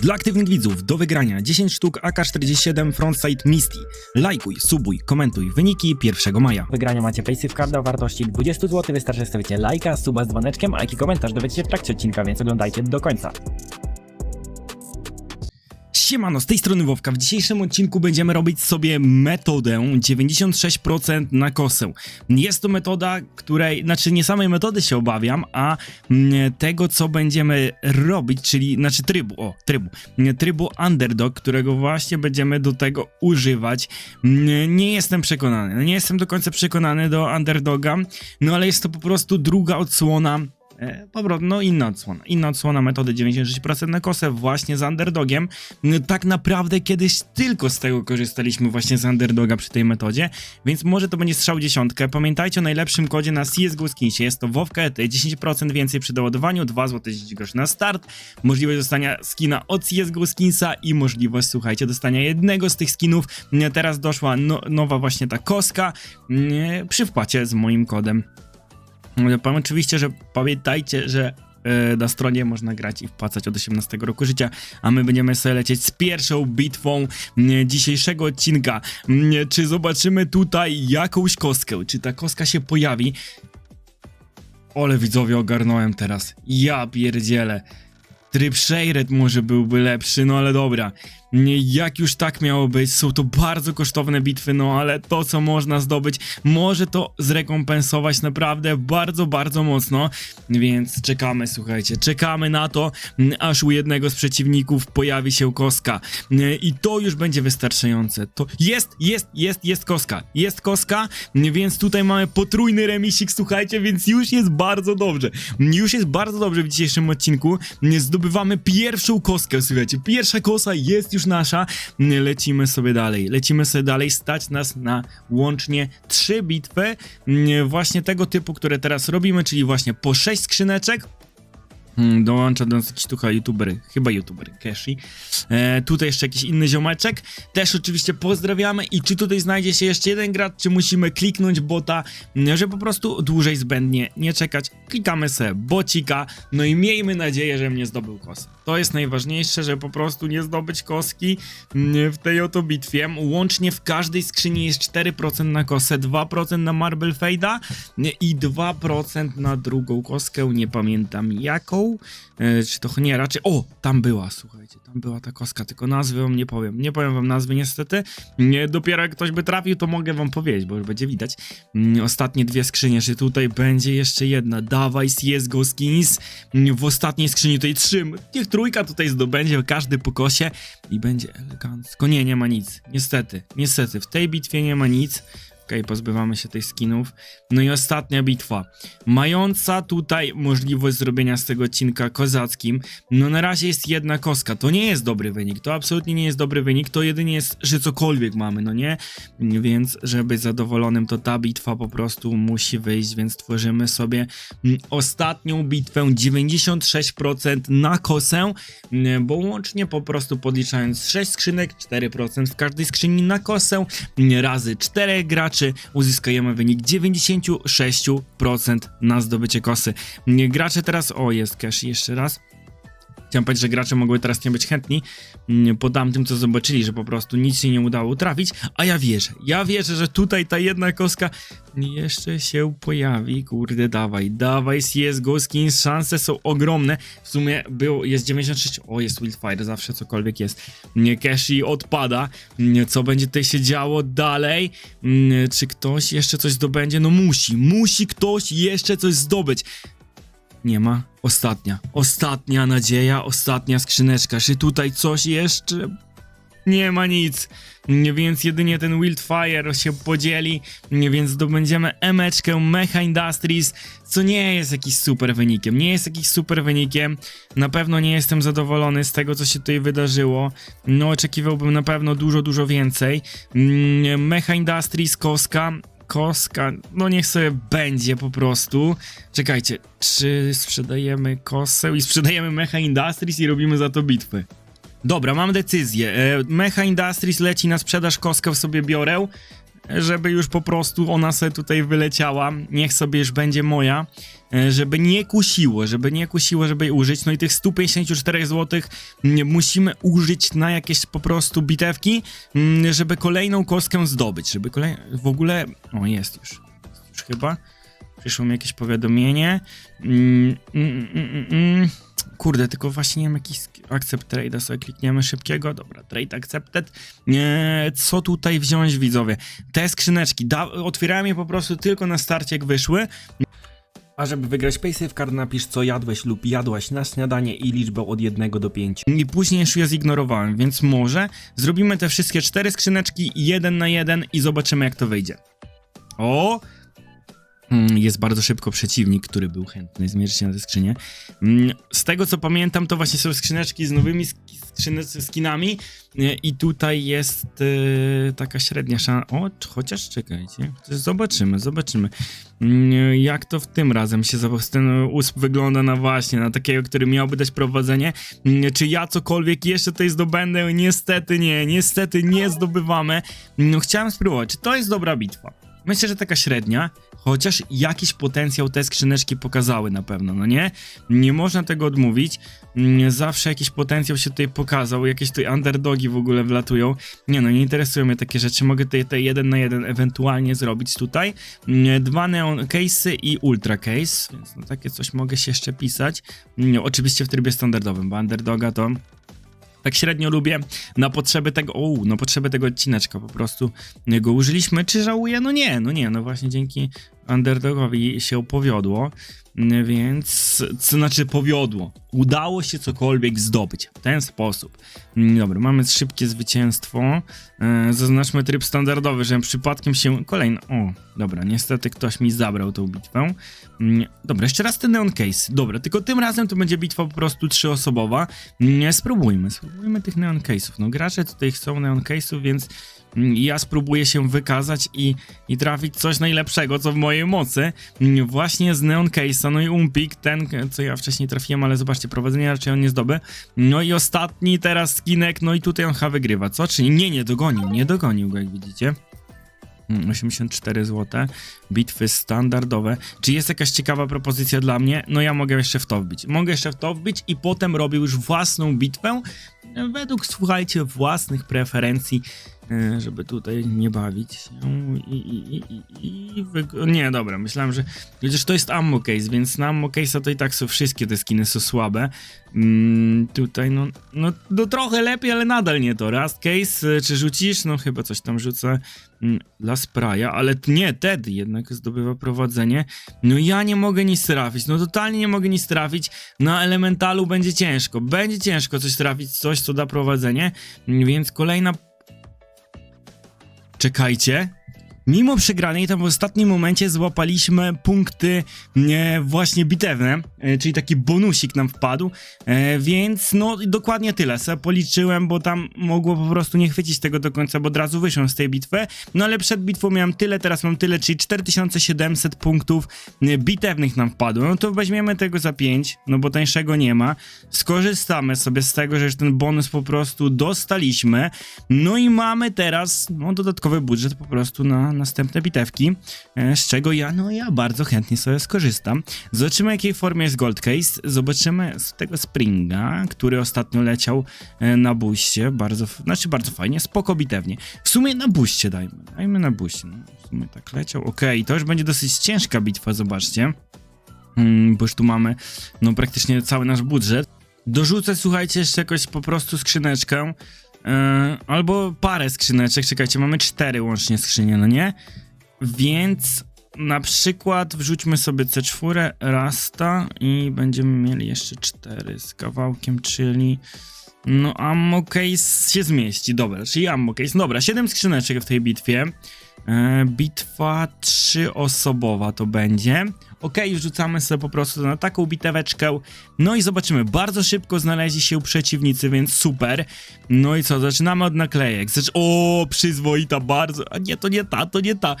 Dla aktywnych widzów do wygrania 10 sztuk AK-47 Frontsight Misty. Lajkuj, subuj, komentuj wyniki 1 maja. Wygrania macie Paysafe Carda o wartości 20 zł. Wystarczy, że stawicie lajka, suba z dzwoneczkiem, a jaki komentarz dowiecie się w trakcie odcinka, więc oglądajcie do końca. Siemano, z tej strony Wowka. W dzisiejszym odcinku będziemy robić sobie metodę 96% na kosę. Jest to metoda, której, znaczy nie samej metody się obawiam, a mm, tego co będziemy robić, czyli, znaczy trybu, o, trybu, mm, trybu underdog, którego właśnie będziemy do tego używać. Mm, Nie jestem przekonany, nie jestem do końca przekonany do underdoga, no ale jest to po prostu druga odsłona E, Po prostu, no inna odsłona. Inna odsłona metody 96% na kosę właśnie z underdogiem. No, Tak naprawdę kiedyś tylko z tego korzystaliśmy właśnie z underdoga przy tej metodzie, więc może to będzie strzał dziesiątkę. Pamiętajcie o najlepszym kodzie na CSGO Skinsie. Jest to WoWKET, 10% więcej przy doładowaniu, 2 zł 10 groszy na start, możliwość dostania skina od CSGO Skinsa i możliwość, słuchajcie, dostania jednego z tych skinów. Nie, Teraz doszła no, nowa właśnie ta koska przy wpłacie z moim kodem. Oczywiście, że pamiętajcie, że e, na stronie można grać i wpłacać od 18 roku życia, a my będziemy sobie lecieć z pierwszą bitwą dzisiejszego odcinka. Czy zobaczymy tutaj jakąś kostkę? Czy ta kostka się pojawi? Ole widzowie ogarnąłem teraz. Ja pierdzielę. Tryb Shared może byłby lepszy, no ale dobra. Jak już tak miało być, są to bardzo kosztowne bitwy, no ale to co można zdobyć, może to zrekompensować naprawdę bardzo, bardzo mocno. Więc czekamy, słuchajcie, czekamy na to, aż u jednego z przeciwników pojawi się koska. I to już będzie wystarczające. To jest, jest, jest, jest koska. Jest koska, więc tutaj mamy potrójny remisik, słuchajcie, więc już jest bardzo dobrze. Już jest bardzo dobrze w dzisiejszym odcinku. Zdobywamy pierwszą koskę, słuchajcie. Pierwsza kosa jest już nasza. Nie, Lecimy sobie dalej. Lecimy sobie dalej. Stać nas na łącznie trzy bitwy. nie, Właśnie tego typu, które teraz robimy, czyli właśnie po sześć skrzyneczek. Hmm, Dołącza do nas jakiś tucha youtuber, chyba youtuber, Keshi. E, tutaj jeszcze jakiś inny ziomeczek. Też oczywiście pozdrawiamy. I czy tutaj znajdzie się jeszcze jeden gracz, czy musimy kliknąć bota, m, że po prostu dłużej zbędnie nie czekać. Klikamy sobie bocika, no i miejmy nadzieję, że mnie zdobył kosę. To jest najważniejsze, żeby po prostu nie zdobyć koski w tej oto bitwie. Łącznie w każdej skrzyni jest 4% na kosę, 2% na Marble Fade'a i 2% na drugą koskę, nie pamiętam jaką. E, czy to nie, raczej. O, tam była, słuchajcie, tam była ta koska, tylko nazwy wam nie powiem. Nie powiem wam nazwy niestety. Nie, dopiero jak ktoś by trafił, to mogę wam powiedzieć, bo już będzie widać. Mm, Ostatnie dwie skrzynie, że tutaj będzie jeszcze jedna. Dawaj CSGO Skins. Mm, W ostatniej skrzyni tutaj trzy. Niech trójka tutaj zdobędzie, każdy po kosie i będzie elegancko. Nie, nie ma nic. Niestety, niestety, w tej bitwie nie ma nic. Okej, pozbywamy się tych skinów. No i ostatnia bitwa. Mająca tutaj możliwość zrobienia z tego odcinka kozackim. No na razie jest jedna koska. To nie jest dobry wynik. To absolutnie nie jest dobry wynik. To jedynie jest, że cokolwiek mamy, no nie? Więc, żeby być zadowolonym, to ta bitwa po prostu musi wyjść, więc tworzymy sobie mm, ostatnią bitwę 96% na kosę, mm, bo łącznie po prostu podliczając 6 skrzynek, 4% w każdej skrzyni na kosę, mm, razy 4 graczy uzyskujemy wynik 96% na zdobycie kosy. Gracze teraz, o jest cash jeszcze raz. Chciałem powiedzieć, że gracze mogły teraz nie być chętni. Mm, po tamtym, co zobaczyli, że po prostu nic się nie udało trafić, a ja wierzę, ja wierzę, że tutaj ta jedna koska jeszcze się pojawi, kurde, dawaj, dawaj CSGO Skins, szanse są ogromne, w sumie było, jest 96, o jest Wildfire, zawsze cokolwiek jest, nie, Cashi odpada, nie, co będzie tutaj się działo dalej, Mm, czy ktoś jeszcze coś zdobędzie, no musi, musi ktoś jeszcze coś zdobyć, nie ma. Ostatnia. Ostatnia nadzieja, ostatnia skrzyneczka. Czy tutaj coś jeszcze? Nie ma nic. Więc jedynie ten Wildfire się podzieli, więc zdobędziemy emeczkę Mecha Industries, co nie jest jakiś super wynikiem. Nie jest jakiś super wynikiem. Na pewno nie jestem zadowolony z tego, co się tutaj wydarzyło. No, oczekiwałbym na pewno dużo, dużo więcej. Mm, Mecha Industries, Koska, koska, no niech sobie będzie po prostu. Czekajcie, czy sprzedajemy kosę i sprzedajemy Mecha Industries i robimy za to bitwy? Dobra, mam decyzję. E, Mecha Industries leci na sprzedaż, koskę w sobie biorę. Żeby już po prostu ona sobie tutaj wyleciała, niech sobie już będzie moja, e, żeby nie kusiło, żeby nie kusiło, żeby jej użyć, no i tych 154 zł musimy użyć na jakieś po prostu bitewki, mm, żeby kolejną kostkę zdobyć, żeby kolej... w ogóle, o jest już, już chyba, przyszło mi jakieś powiadomienie, mm, mm, mm, mm, mm. Kurde, tylko właśnie nie wiem, jakiś accept trade'a sobie klikniemy szybkiego. Dobra, trade accepted. Nie, co tutaj wziąć, widzowie? Te skrzyneczki, da, otwierałem je po prostu tylko na starcie, jak wyszły. A żeby wygrać Paysafe Card napisz co jadłeś lub jadłaś na śniadanie i liczbę od 1 do 5. I później już je zignorowałem, więc może zrobimy te wszystkie cztery skrzyneczki, jeden na jeden i zobaczymy, jak to wyjdzie. O! Mm, Jest bardzo szybko przeciwnik, który był chętny zmierzyć się na tę skrzynię. Mm, Z tego co pamiętam, to właśnie są skrzyneczki z nowymi skinami i tutaj jest e, taka średnia szansa. O, chociaż czekajcie, zobaczymy, zobaczymy. Mm, Jak to w tym razem się? Ten usp wygląda na właśnie, na takiego, który miałby dać prowadzenie. Czy ja cokolwiek jeszcze tutaj zdobędę? Niestety nie, niestety nie zdobywamy. No chciałem spróbować, czy to jest dobra bitwa? Myślę, że taka średnia, chociaż jakiś potencjał te skrzyneczki pokazały na pewno, no nie? Nie można tego odmówić. Mm, Zawsze jakiś potencjał się tutaj pokazał, jakieś tutaj underdogi w ogóle wlatują. Nie no, nie interesują mnie takie rzeczy. Mogę tutaj te jeden na jeden ewentualnie zrobić tutaj. Mm, Dwa neon case'y i ultra case, więc no takie coś mogę się jeszcze pisać. Mm, Oczywiście w trybie standardowym, bo underdoga to tak średnio lubię na potrzeby tego, o, na potrzeby tego odcineczka po prostu go użyliśmy. Czy żałuję? No nie, no nie, no właśnie dzięki underdogowi się powiodło, Mm, więc, co znaczy powiodło, udało się cokolwiek zdobyć w ten sposób. Mm, Dobra, mamy szybkie zwycięstwo, e, zaznaczmy tryb standardowy, żebym przypadkiem się, kolejny, o, dobra, niestety ktoś mi zabrał tą bitwę. Mm, Dobra, jeszcze raz ten neon case, dobra, tylko tym razem to będzie bitwa po prostu trzyosobowa. Spróbujmy, spróbujmy tych neon case'ów, no gracze tutaj chcą neon case'ów, więc ja spróbuję się wykazać i, i trafić coś najlepszego, co w mojej mocy. Mm, Właśnie z Neon Case'a, no i Umpik, ten, co ja wcześniej trafiłem, ale zobaczcie, prowadzenie raczej on nie zdoby. No i ostatni teraz skinek, no i tutaj on chyba wygrywa, co? Czy nie, nie dogonił, nie dogonił go, jak widzicie. Mm, 84 zł, bitwy standardowe. Czy jest jakaś ciekawa propozycja dla mnie? No ja mogę jeszcze w to wbić. Mogę jeszcze w to wbić i potem robię już własną bitwę, e, według, słuchajcie, własnych preferencji, żeby tutaj nie bawić się i, i, i, i, Nie, dobra, myślałem, że przecież to jest ammo case, więc na ammo case'a to i tak są wszystkie te skiny są słabe. Mm, tutaj no, no, no trochę lepiej, ale nadal nie to. Rust case, e, czy rzucisz? No chyba coś tam rzucę mm, dla spraya, ale nie, Teddy jednak zdobywa prowadzenie. No ja nie mogę nic trafić, no totalnie nie mogę nic trafić. Na elementalu będzie ciężko, będzie ciężko coś trafić, coś co da prowadzenie, więc kolejna Czekajcie. Mimo przegranej, tam w ostatnim momencie złapaliśmy punkty e, właśnie bitewne, e, czyli taki bonusik nam wpadł, e, więc no dokładnie tyle. Se policzyłem, bo tam mogło po prostu nie chwycić tego do końca, bo od razu wyszłem z tej bitwy. No ale przed bitwą miałem tyle, teraz mam tyle, czyli 4700 punktów bitewnych nam wpadło. No to weźmiemy tego za 5, no bo tańszego nie ma. Skorzystamy sobie z tego, że już ten bonus po prostu dostaliśmy. No i mamy teraz no, dodatkowy budżet po prostu na następne bitewki, e, z czego ja, no ja bardzo chętnie sobie skorzystam. Zobaczymy, jakiej formie jest Gold Case. Zobaczymy z tego Springa, który ostatnio leciał e, na buście. Bardzo, znaczy bardzo fajnie, spoko bitewnie. W sumie na buście dajmy, dajmy na buście. No, w sumie tak leciał. Okej, to już będzie dosyć ciężka bitwa, zobaczcie. Mm, bo już tu mamy, no praktycznie cały nasz budżet. Dorzucę, słuchajcie, jeszcze jakoś po prostu skrzyneczkę. Yy, albo parę skrzyneczek, czekajcie, mamy cztery łącznie skrzynie, no nie? Więc na przykład wrzućmy sobie C4, Rasta i będziemy mieli jeszcze cztery z kawałkiem, czyli no ammo case się zmieści, dobra, czyli ammo case, dobra, siedem skrzyneczek w tej bitwie. E, bitwa trzyosobowa to będzie. Okej, wrzucamy sobie po prostu na taką biteweczkę. No i zobaczymy, bardzo szybko znaleźli się przeciwnicy, więc super. No i co, zaczynamy od naklejek. Zacz o, przyzwoita bardzo. A nie, to nie ta, to nie ta.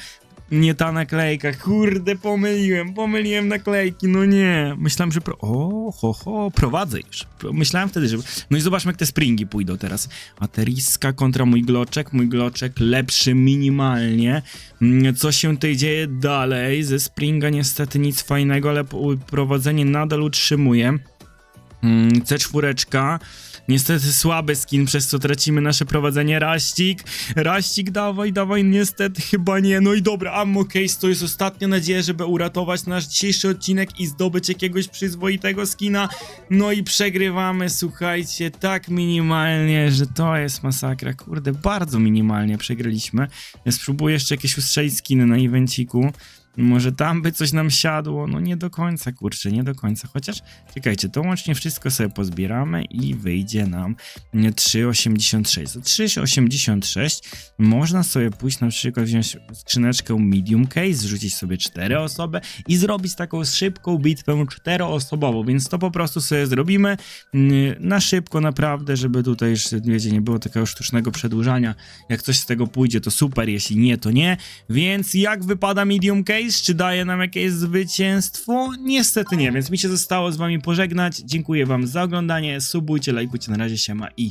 Nie ta naklejka, kurde, pomyliłem, pomyliłem naklejki, no nie. Myślałem, że. Pro... O, ho, ho, prowadzę już. Myślałem wtedy, że. No i zobaczmy, jak te springi pójdą teraz. Ateriska kontra mój gloczek, mój gloczek lepszy minimalnie. Mm, Co się tutaj dzieje dalej? Ze springa niestety nic fajnego, ale prowadzenie nadal utrzymuje. Mm, C4. Niestety słaby skin, przez co tracimy nasze prowadzenie. Raścik, Raścik, dawaj, dawaj, niestety chyba nie. No i dobra, Ammo Case to jest ostatnia nadzieja, żeby uratować nasz dzisiejszy odcinek i zdobyć jakiegoś przyzwoitego skina. No i przegrywamy, słuchajcie, tak minimalnie, że to jest masakra. Kurde, bardzo minimalnie przegraliśmy. Ja spróbuję jeszcze jakieś ustrzelić skiny na evenciku. Może tam by coś nam siadło, no nie do końca, kurczę, nie do końca. Chociaż, czekajcie, to łącznie wszystko sobie pozbieramy i wyjdzie nam mm, 3,86. Za 3,86 można sobie pójść na przykład wziąć skrzyneczkę medium case, zrzucić sobie 4 osoby i zrobić taką szybką bitwę czteroosobową, więc to po prostu sobie zrobimy mm, na szybko naprawdę, żeby tutaj już, wiecie, nie było takiego sztucznego przedłużania. Jak coś z tego pójdzie, to super, jeśli nie, to nie. Więc jak wypada medium case? Czy daje nam jakieś zwycięstwo? Niestety nie, więc mi się zostało z wami pożegnać. Dziękuję wam za oglądanie, subujcie, lajkujcie, na razie siema i